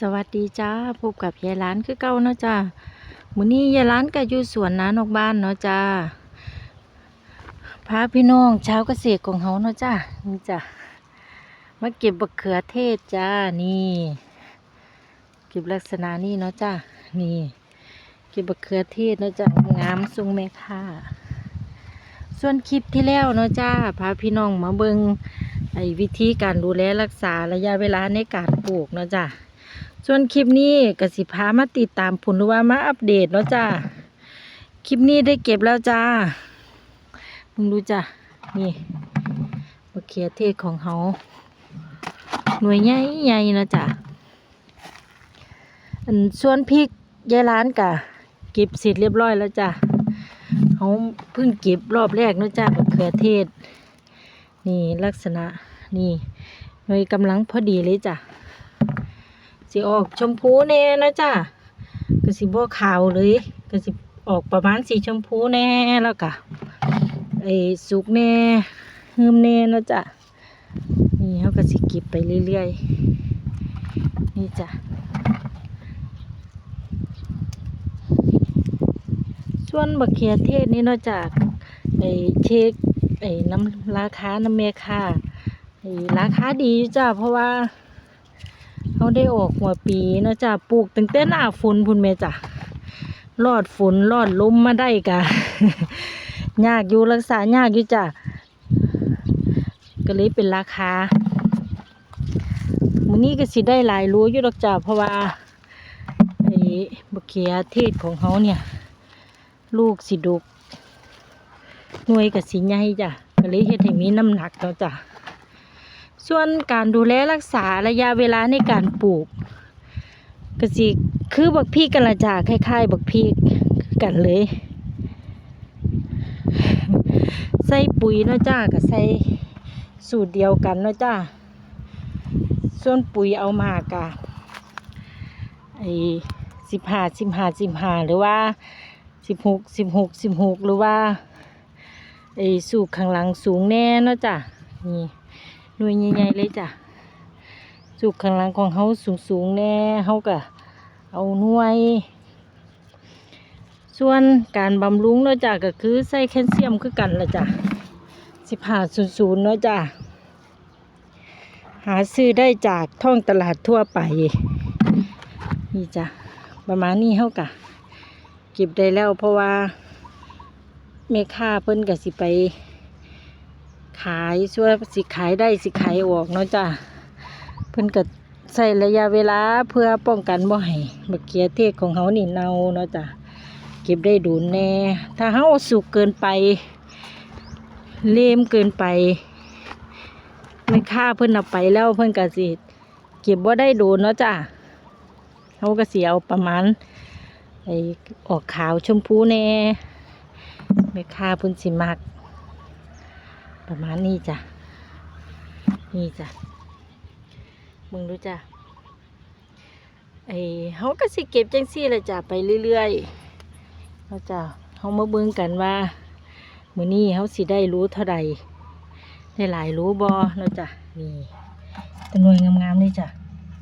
สวัสดีจ้าพบกับยายร้านคือเก่าเนาะจ้ามื้อนี้ยายร้านก็อยู่สวนน้านอกบ้านเนาะจ้าพาพี่น้องชาวเกษตรของเฮาเนาะจ้านี่จ้ามาเก็บบักเขือเทศจ้านี่ เก็บลักษณะนี้เนาะจ้านี่ เก็บบักเขือเทศเนาะจ้างามทรงแม่ค่าส่วนคลิปที่แล้วเนาะจ้าพาพี่น้องมาเบิงไอ้วิธีการดูแลรักษาระยะเวลาในการปลูกเนาะจ้า ส่วนคลิปนี้กสิพามาติดตามผลหรือว่ามาอัปเดตเนาะจ้าคลิปนี้ได้เก็บแล้วจ้ามึงดูจ้ะนี่มะเขือเทศของเขาหน่วยใหญ่ใหญ่ๆนะจ้ะอันส่วนพริกยายร้านกะเก็บเสร็จเรียบร้อยแล้วจ้ะเขาเพิ่งเก็บรอบแรกเนาะจ้ะมะเขือเทศ นี่ลักษณะนี่หน่วยกำลังพอดีเลยจ้ะ สิออกชมพูแน่นะจ้ะก็สิบ่ขาวเลยก็สิออกประมาณสีชมพูแน่แล้วก็ไอ้สุกแน่หืมแน่นะจ้ะนี่เขาก็สิเก็บไปเรื่อยๆนี่จ้ะส่วนบักเขียเทศนี่นาะจ้ะไอ้เช็คไอ้น้ำราคาน้ำเมค่าไอ้ราคาดีจ้ะเพราะว่า เขาได้ออกหัวปีเนาะจ้ะปลูกตั้งแต่หน้าฝนพุ่นแม่จ้ะรอดฝนรอดลมมาได้กะยากอยู่รักษายากอยู่จ้ะก็เลยเป็นราคามื้อนี้ก็สิได้หลายรู้อยู่ดอกจ้ะเพราะว่าไอ้บกเขียเทศของเขาเนี่ย ลูกสิดุกหน่วยกับสิใหญ่จ้ะก็เลยเฮ็ดให้มีน้ำหนักเนาะจ้ะ ส่วนการดูแลรักษาระยะเวลาในการปลูกก็สิคือบักพีกกันละจ้าคล้ายๆ บักพีกกันเลย ใส่ปุ๋ยเนาะจ้ากับใส่สูตรเดียวกันเนาะจ้าส่วนปุ๋ยเอามากะไอ้สิบห้าสิบห้าสิบห้าหรือว่าสิบหกสิบหกสิบหกหรือว่าไอ้สูตรข้างหลังสูงแน่เนาะจ้านี่ หน่วยใหญ่ๆเลยจ้ะสุกข้างหลังของเขาสูงๆแน่เขาก็เอาหน่วย ส่วนการบำรุงเนาะจ้ะก็คือใส่แคลเซียมคือกันละจ้ะสิบห้าศูนย์เนาะจ้ะหาซื้อได้จากท้องตลาดทั่วไป นี่จ้ะประมาณนี้เขากะเก็บได้แล้วเพราะว่าแม่ค้าเพิ่นก็สิไป ขายช่วยสิขายได้สิขายออกเนาะจ้ะเพิ่นก็ใส่ระยะเวลาเพื่อป้องกันบ่ให้บักเกียเทศของเขานี่เน่าเนาะจ้ะเก็บได้ดูนแน่ ถ้าเฮาสุกเกินไป เลมเกินไปไม่ค่าเพิ่นเอาไปแล้วเพิ่นก็สิเก็บบ่าได้ดูนเนาะจ้ะเฮาก็สิเอาประมาณไอ้ออกขาวชมพูแน่ไม่ค่าเพิ่นสิมัก ประมาณนี้จ้ะ นี่จ้ะ มึงดูจ้ะ ไอเขาก็สิเก็บจังซี่แหละจ้ะ ไปเรื่อยๆเราจ้ะเขามาเบิ่งกันว่ามือนี้เขาสิได้รู้เท่าใดได้หลายรู้บอเราจ้ะ นี่ตัวนวยงามๆนี่จ้ะ